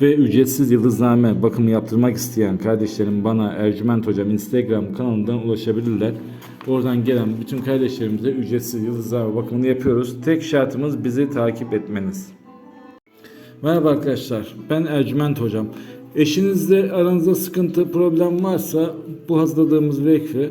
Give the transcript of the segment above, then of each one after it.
Ve ücretsiz yıldızname bakımı yaptırmak isteyen kardeşlerim bana Ercüment Hocam Instagram kanalından ulaşabilirler. Oradan gelen bütün kardeşlerimize ücretsiz yıldızname bakımını yapıyoruz. Tek şartımız bizi takip etmeniz. Merhaba arkadaşlar, ben Ercüment Hocam. Eşinizle aranızda sıkıntı, problem varsa bu hazırladığımız vekfi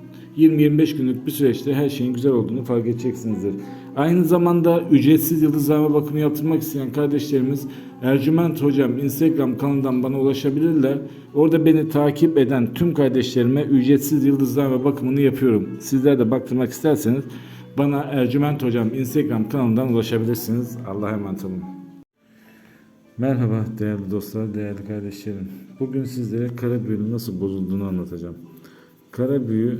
20-25 günlük bir süreçte her şeyin güzel olduğunu fark edeceksinizdir. Aynı zamanda ücretsiz yıldızlama bakımı yaptırmak isteyen kardeşlerimiz Ercüment Hocam Instagram kanalından bana ulaşabilirler. Orada beni takip eden tüm kardeşlerime ücretsiz yıldızlama bakımını yapıyorum. Sizler de baktırmak isterseniz bana Ercüment Hocam Instagram kanalından ulaşabilirsiniz. Allah'a emanet olun. Merhaba değerli dostlar, değerli kardeşlerim. Bugün sizlere kara büyünün nasıl bozulduğunu anlatacağım. Kara büyü